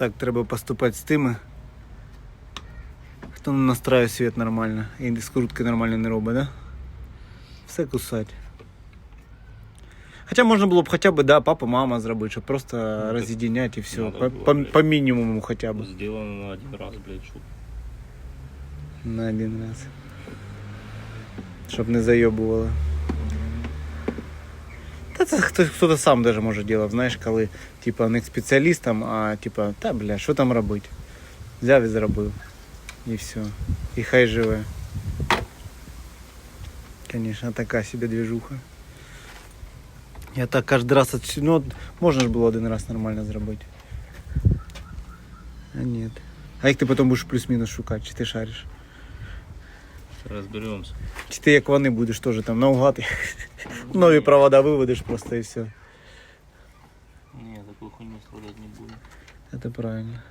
Так, треба поступати з тими, хто не настраює світ нормально і скрутки нормально не робить, да? Все кусать. Хоча можна було б хоча б, да, папа, мама зробити, щоб просто так роз'єдиняти і все. надо По, було, по, блядь. по мінімуму хоча б. Сделано на один раз, блядь, чтоб. На один раз. Щоб не зайобувало. Та це хтось хто сам даже може делать, знаєш, коли типа не спеціалістам, а типа, та бля, що там робити? Взяв і зробив. І все. І хай живе. Конечно, така себе движуха. Я так кожен раз от... ну, от можна ж було один раз нормально зробити. А ні. А як ти потім будеш плюс-мінус шукати, чи ти шариш? Разберемся. Чи ти як вони будеш теж там наугад нові провода виведеш просто і все. Не, такую хуйню страдать не буду. Це правильно.